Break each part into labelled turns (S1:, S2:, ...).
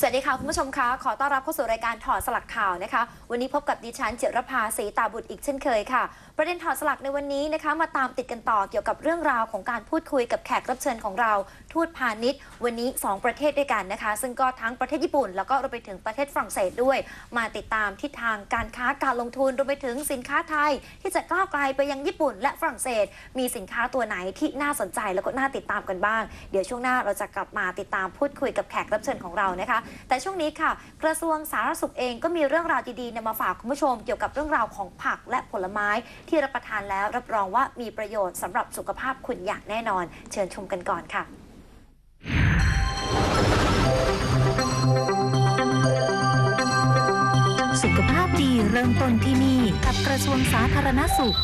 S1: สวัสดีค่ะ คุณผู้ชมคะขอต้อนรับเข้าสู่รายการถอดสลักข่าวนะคะ วันนี้พบกับดิฉันเจรภาศรีตาบุตรอีกเช่นเคยค่ะ ประเด็นถอดสลักในวันนี้นะคะ มาตามติดกันต่อเกี่ยวกับเรื่องราวของการพูดคุยกับแขกรับเชิญของเรา ทูตพาณิชย์ วันนี้ 2 ประเทศด้วยกันนะคะ ซึ่งก็ทั้งประเทศญี่ปุ่น แล้วก็รวมไปถึงประเทศฝรั่งเศสด้วย มาติดตามทิศทางการค้าการลงทุนรวมไปถึงสินค้าไทย ที่จะก้าวไกลไปยังญี่ปุ่น และฝรั่งเศส มีสินค้าตัวไหนที่น่าสนใจแล้วก็น่าติดตามกันบ้าง เดี๋ยวช่วงหน้าเราจะกลับมาติดตามพูดคุยกับแขกรับเชิญของเรานะคะแต่ช่วงนี้ค่ะ กระทรวงสาธารณสุขเองก็มีเรื่องราวดีๆนำมาฝากคุณผู้ชม เกี่ยวกับเรื่องราวของผักและผลไม้ที่รับประทานแล้วรับรองว่ามีประโยชน์สำหรับสุขภาพคุณอย่างแน่นอน เชิญชมกันก่อนค่ะ
S2: สุขภาพดีเริ่มต้นที่นี่กับกระทรวงสาธารณสุข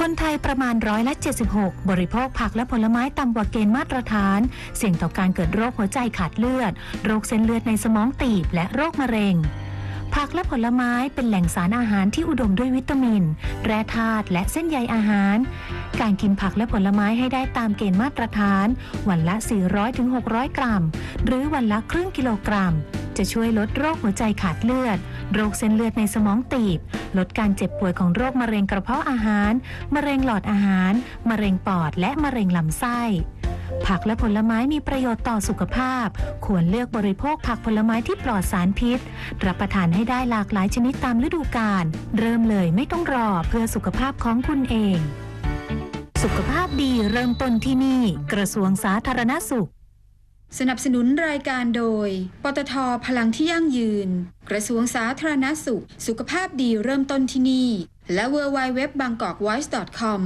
S2: คนไทยประมาณร้อยละ76 บริโภคผักและผลไม้ต่ำกว่าเกณฑ์มาตรฐาน เสี่ยงต่อการเกิดโรคหัวใจขาดเลือด โรคเส้นเลือดในสมองตีบและโรคมะเร็งผักและผลไม้เป็นแหล่งสารอาหารที่อุดมด้วยวิตามิน แร่ธาตุและเส้นใยอาหาร การกินผักและผลไม้ให้ได้ตามเกณฑ์มาตรฐาน วันละ 400-600 กรัม หรือวันละครึ่งกิโลกรัม จะช่วยลดโรคหัวใจขาดเลือด โรคเส้นเลือดในสมองตีบ ลดการเจ็บป่วยของโรคมะเร็งกระเพาะอาหาร มะเร็งหลอดอาหาร มะเร็งปอด และมะเร็งลำไส้ ผักและผลไม้มีประโยชน์ต่อสุขภาพ ควรเลือกบริโภคผักผลไม้ที่ปลอดสารพิษ รับประทานให้ได้หลากหลายชนิดตามฤดูกาล เริ่มเลยไม่ต้องรอเพื่อสุขภาพของคุณเอง สุขภาพดีเริ่มต้นที่นี่ กระทรวงสาธารณสุข
S3: สนับสนุนรายการโดย ปตทพลังที่ยั่งยืน กระทรวงสาธารณสุข สุขภาพดีเริ่มต้นที่นี่ และ w w w b a n g k o k v o i c e c o m